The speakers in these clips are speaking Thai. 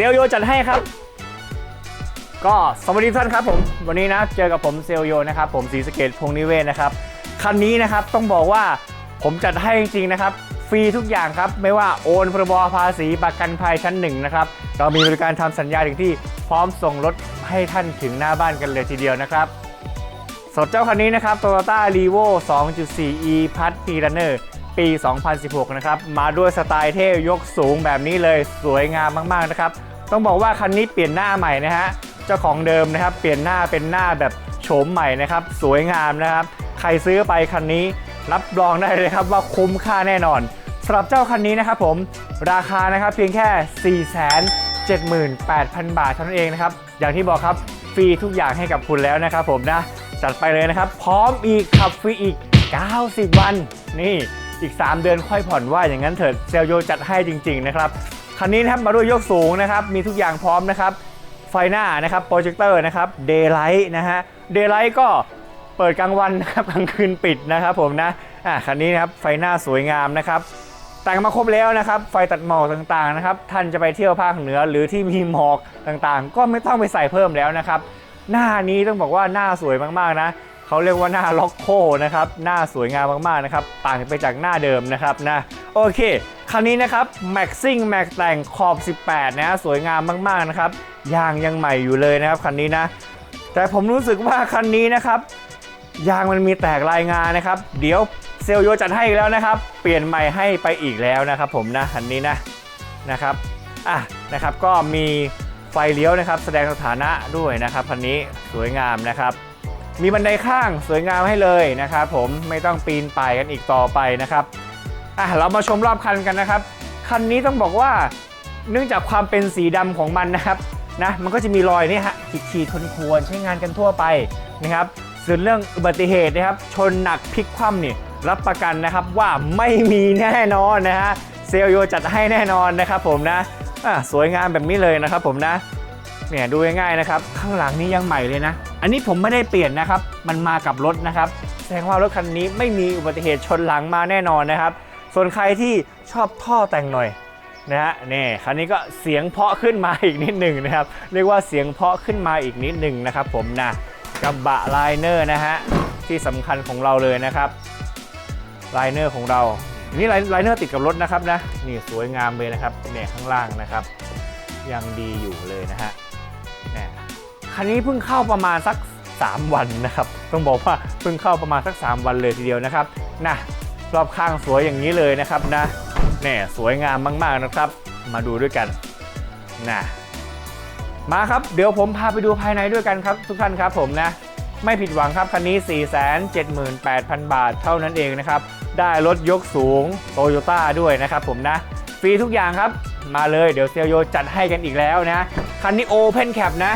ซียวโยจัดให้ครับ ก็สวัสดีท่านครับผม วันนี้นะเจอกับผมเซลโยนะครับ ผมศรีสเกตพงษ์นิเวศนะครับคันนี้นะครับต้องบอกว่าผมจัดให้จริงๆนะครับ ฟรีทุกอย่างครับ ไม่ว่าโอนพรบภาษีประกันภัยชั้นหนึ่งนะครับ เรามีบริการทำสัญญาถึงที่พร้อมส่งรถให้ท่านถึงหน้าบ้านกันเลยทีเดียวนะครับสดเจ้าคันนี้นะครับ Toyota r e v o 2.4 e p a t p r u n n e r ปี 2016 นะครับ มาด้วยสไตล์เท่ยกสูงแบบนี้เลยสวยงามมาก ๆ นะครับ ต้องบอกว่าคันนี้เปลี่ยนหน้าใหม่นะฮะเจ้าของเดิมนะครับ เปลี่ยนหน้าเป็นหน้าแบบโฉมใหม่นะครับ สวยงามนะครับ ใครซื้อไปคันนี้รับรองได้เลยครับว่าคุ้มค่าแน่นอนสำหรับเจ้าคันนี้นะครับผมราคานะครับเพียงแค่ 478,000 บาทเท่านั้นเองนะครับ อย่างที่บอกครับฟรีทุกอย่างให้กับคุณแล้วนะครับผมนะจัดไปเลยนะครับ พร้อมอีกขับฟรีอีก 90 วัน นี่อีก 3 เดือนค่อยผ่อนว่าอย่างนั้นเถิดเซลโยจัดให้จริง ๆ นะครับ คันนี้นะครับมาด้วยยกสูงนะครับ มีทุกอย่างพร้อมนะครับ ไฟหน้านะครับโปรเจคเตอร์นะครับเดย์ไลท์นะฮะเดย์ไลท์ก็เปิดกลางวันนะครับกลางคืนปิดนะครับผมนะอะคันนี้นะครับไฟหน้าสวยงามนะครับแต่งมาครบแล้วนะครับ ไฟตัดหมอกต่างๆนะครับ ท่านจะไปเที่ยวภาคเหนือหรือที่มีหมอกต่างๆ ก็ไม่ต้องไปใส่เพิ่มแล้วนะครับ หน้านี้ต้องบอกว่าหน้าสวยมากๆนะ เขาเรียกว่าหน้าล็อกโคนะครับ หน้าสวยงามมากๆนะครับ ต่างไปจากหน้าเดิมนะครับนะ โอเคคันนี้นะครับ Maxing Max แต่งขอบ 18 นะ สวยงามมากๆนะครับ ยางยังใหม่อยู่เลยนะครับคันนี้นะ แต่ผมรู้สึกว่าคันนี้นะครับยางมันมีแตกรายงานนะครับ เดี๋ยวเซลลโยจัดให้อีกแล้วนะครับ เปลี่ยนใหม่ให้ไปอีกแล้วนะครับ ผมนะคันนี้นะนะครับอะนะครับก็มีไฟเลี้ยวนะครับ แสดงสถานะด้วยนะครับคันนี้สวยงามนะครับ มีบันไดข้างสวยงามให้เลยนะครับผมไม่ต้องปีนป่ายกันอีกต่อไปนะครับอะเรามาชมรอบคันกันนะครับ คันนี้ต้องบอกว่าเนื่องจากความเป็นสีดำของมันนะครับนะมันก็จะมีรอยนี่ฮะขีดๆทนควรใช้งานกันทั่วไปนะครับส่วนเรื่องอุบัติเหตุนะครับ ชนหนักพลิกคว่ำนี่รับประกันนะครับว่าไม่มีแน่นอนนะฮะเซลโยจัดให้แน่นอนนะครับผมนะอะสวยงามแบบนี้เลยนะครับผมนะเนี่ยดูง่ายๆนะครับ ข้างหลังนี้ยังใหม่เลยนะ อันนี้ผมไม่ได้เปลี่ยนนะครับ มันมากับรถนะครับ แสดงว่ารถคันนี้ไม่มีอุบัติเหตุชนหลังมาแน่นอนนะครับ ส่วนใครที่ชอบท่อแต่งหน่อยนะฮะนี่คันนี้ก็เสียงเพาะขึ้นมาอีกนิดหนึ่งนะครับ เรียกว่าเสียงเพาะขึ้นมาอีกนิดหนึ่งนะครับ ผมนะกระบะไลเนอร์นะฮะที่สำคัญของเราเลยนะครับไลเนอร์ของเรานี่ไลเนอร์ติดกับรถนะครับนะนี่สวยงามเลยนะครับเนี่ยข้างล่างนะครับ ยังดีอยู่เลยนะฮะ คันนี้เพิ่งเข้าประมาณสัก 3 วันนะครับ ต้องบอกว่าเพิ่งเข้าประมาณสัก 3 วันเลยทีเดียวนะครับนะรอบข้างสวยอย่างนี้เลยนะครับนะเนี่ยสวยงามมากๆนะครับ มาดูด้วยกันนะมาครับ เดี๋ยวผมพาไปดูภายในด้วยกันครับ ทุกท่านครับผมนะ ไม่ผิดหวังครับ คันนี้ 478,000 บาทเท่านั้นเองนะครับ ได้รถยกสูงโตโยต้าด้วยนะครับผมนะ ฟรีทุกอย่างครับ มาเลยเดี๋ยวเซลโยจัดให้กันอีกแล้วนะ คันนี้โอเพนแคปนะ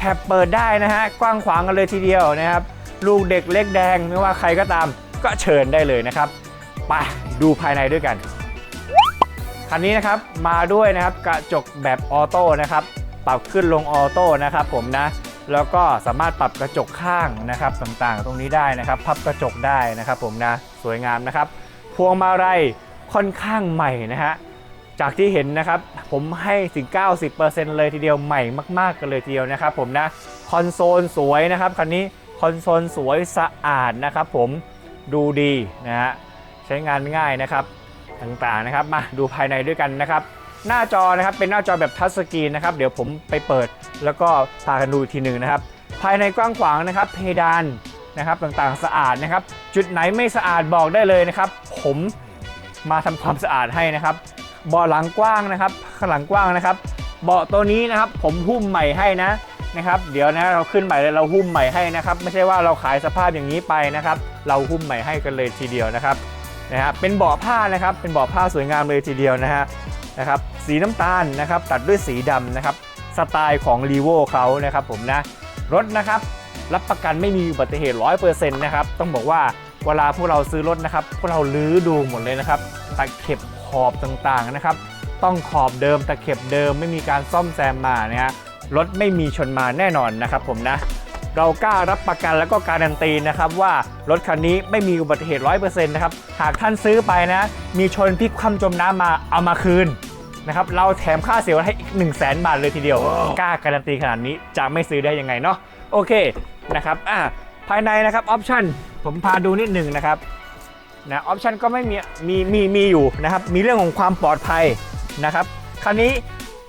แคปเปิดได้นะฮะกว้างขวางกันเลยทีเดียวนะครับ ลูกเด็กเล็กแดงไม่ว่าใครก็ตามก็เชิญได้เลยนะครับไปดูภายในด้วยกันคันนี้นะครับมาด้วยนะครับกระจกแบบออโต้นะครับปรับขึ้นลงออโต้นะครับผมนะแล้วก็สามารถปรับกระจกข้างนะครับต่างๆ ตรงนี้ได้นะครับ พับกระจกได้นะครับผมนะสวยงามนะครับ พวงมาลัยค่อนข้างใหม่นะฮะ จากที่เห็นนะครับ ผมให้ถึง 90%เลยทีเดียวใหม่มากๆกันเลยทีเดียวนะครับผมนะคอนโซลสวยนะครับคันนี้คอนโซลสวยสะอาดนะครับ ผมดูดีนะฮะใช้งานง่ายนะครับต่างๆนะครับมาดูภายในด้วยกันนะครับ หน้าจอนะครับเป็นหน้าจอแบบทัชสกรีนนะครับเดี๋ยวผมไปเปิดแล้วก็พากันดูอีกทีหนึ่งนะครับ ภายในกว้างขวางนะครับ เพดานนะครับต่างๆสะอาดนะครับ จุดไหนไม่สะอาดบอกได้เลยนะครับ ผมมาทำความสะอาดให้นะครับ เบาะหลังกว้างนะครับข้างหลังกว้างนะครับ เบาะตัวนี้นะครับ ผมหุ้มใหม่ให้นะนะครับ เดี๋ยวนะเราขึ้นใหม่เลยเราหุ้มใหม่ให้นะครับ ไม่ใช่ว่าเราขายสภาพอย่างนี้ไปนะครับ เราหุ้มใหม่ให้กันเลยทีเดียวนะครับนะฮะเป็นเบาะผ้านะครับ เป็นเบาะผ้าสวยงามเลยทีเดียวนะฮะนะครับ สีน้ำตาลนะครับ ตัดด้วยสีดำนะครับสไตล์ของ r ีโวเขานะครับ ผมนะรถนะครับรับประกันไม่มีอุบัติเหตุ 100%นะครับ ต้องบอกว่าเวลาพวกเราซื้อรถนะครับ พวกเราลื้อดูหมดเลยนะครับตะเข็บ ขอบต่างๆนะครับ ต้องขอบเดิมตะเข็บเดิมไม่มีการซ่อมแซมมานะฮะรถไม่มีชนมาแน่นอนนะครับผมนะ เรากล้ารับประกันแล้วก็การันตีนะครับว่ารถคันนี้ไม่มีอุบัติเหตุ 100%นะครับ หากท่านซื้อไปนะ มีชนพลิกคว่ำจมน้ำมาเอามาคืนนะครับเราแถมค่าเซลล์ให้อีก 1 0 0 0 0แบาทเลยทีเดียว กล้าการันตีขนาดนี้จะไม่ซื้อได้ยังไงเนาะโอเคนะครับอะภายในนะครับออปชันผมพาดูนิดหนึ่งนะครับ นะออปชันก็ไม่มีมีมีมีอยู่นะครับ มีเรื่องของความปลอดภัยนะครับคันนี้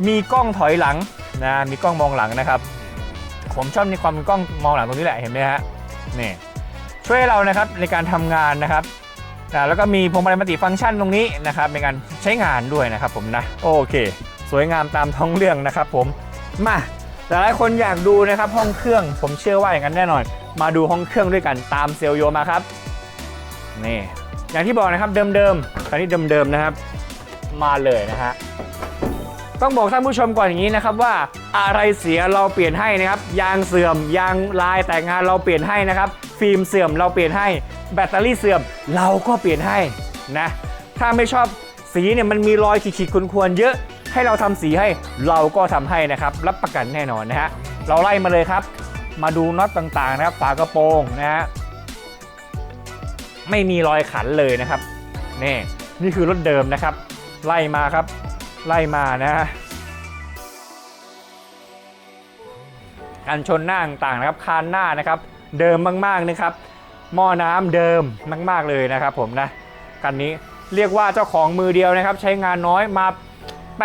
มีกล้องถอยหลังนะมีกล้องมองหลังนะครับ ผมชอบในความเป็นกล้องมองหลังตรงนี้แหละเห็นไหมฮะนี่ช่วยเรานะครับในการทำงานนะครับนะแล้วก็มีพวงมาลัยมัลติฟังก์ชันตรงนี้นะครับในการใช้งานด้วยนะครับผมนะโอเค สวยงามตามท้องเรื่องนะครับผมมาหลายๆคนอยากดูนะครับห้องเครื่องผมเชื่อว่าอย่างนั้นแน่นอน มาดูห้องเครื่องด้วยกันตามเซลลโยมาครับนี่ อย่างที่บอกนะครับเดิมๆคันนี้เดิมๆนะครับ มาเลยนะฮะต้องบอกท่านผู้ชมก่อนอย่างนี้นะครับว่าอะไรเสียเราเปลี่ยนให้นะครับ ยางเสื่อมยางลายแต่งงานเราเปลี่ยนให้นะครับ ฟิล์มเสื่อมเราเปลี่ยนให้ แบตเตอรี่เสื่อมเราก็เปลี่ยนให้นะถ้าไม่ชอบสีเนี่ยมันมีรอยขีดๆควรๆเยอะให้เราทำสีให้เราก็ทำให้นะครับ รับประกันแน่นอนนะฮะเราไล่มาเลยครับ มาดูน็อตต่างๆนะครับฝากระโปรงนะฮะ ไม่มีรอยขันเลยนะครับนี่นี่คือรถเดิมนะครับ ไล่มาครับ ไล่มานะฮะกันชนหน้าต่างๆนะครับคานหน้านะครับ เดิมมากๆนะครับหม้อน้ำเดิมมากๆเลยนะครับ ผมนะคันนี้เรียกว่าเจ้าของมือเดียวนะครับ ใช้งานน้อยมา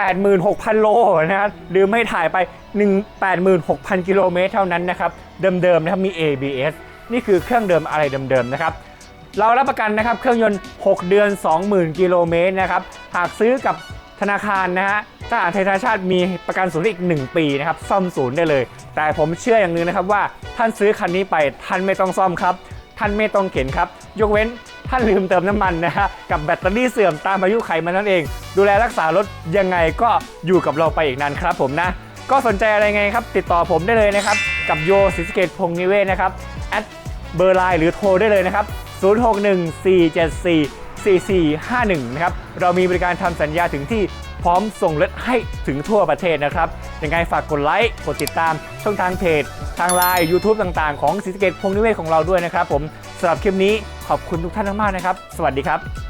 86,000 โลนะครับลืมไม่ถ่ายไป 186,000 กิโลเมตรเท่านั้นนะครับ เดิมๆนะครับมี ABS นี่คือเครื่องเดิมอะไรเดิมๆนะครับ เรารับประกันนะครับเครื่องยนต์ 6 เดือน 20,000 กิโลเมตรนะครับ หากซื้อกับธนาคารนะฮะทหารไทยธนาชาติมีประกันศูนย์อีก 1 ปีนะครับซ่อมศูนย์ได้เลย แต่ผมเชื่ออย่างนึงนะครับว่าท่านซื้อคันนี้ไปท่านไม่ต้องซ่อมครับ ท่านไม่ต้องเข็นครับ ยกเว้นท่านลืมเติมน้ำมันนะฮะกับแบตเตอรี่เสื่อมตามอายุไขมันนั่นเอง ดูแลรักษารถยังไงก็อยู่กับเราไปอีกนานครับผมนะ ก็สนใจอะไรไงครับ ติดต่อผมได้เลยนะครับ กับโยศรีสเกตพงษ์นิเวศนะครับแอดเบอร์ไลน์หรือโทรได้เลยนะครับ 0614744451 นะครับ เรามีบริการทำสัญญาถึงที่พร้อมส่งรถให้ถึงทั่วประเทศนะครับ ยังไงฝากกดไลค์ กดติดตาม ช่องทางเพจ ทางไลน์ YouTube ต่างๆ ของสีสเกตพงษ์นิเวศของเราด้วยนะครับผมสำหรับคลิปนี้ขอบคุณทุกท่านมากๆนะครับ สวัสดีครับ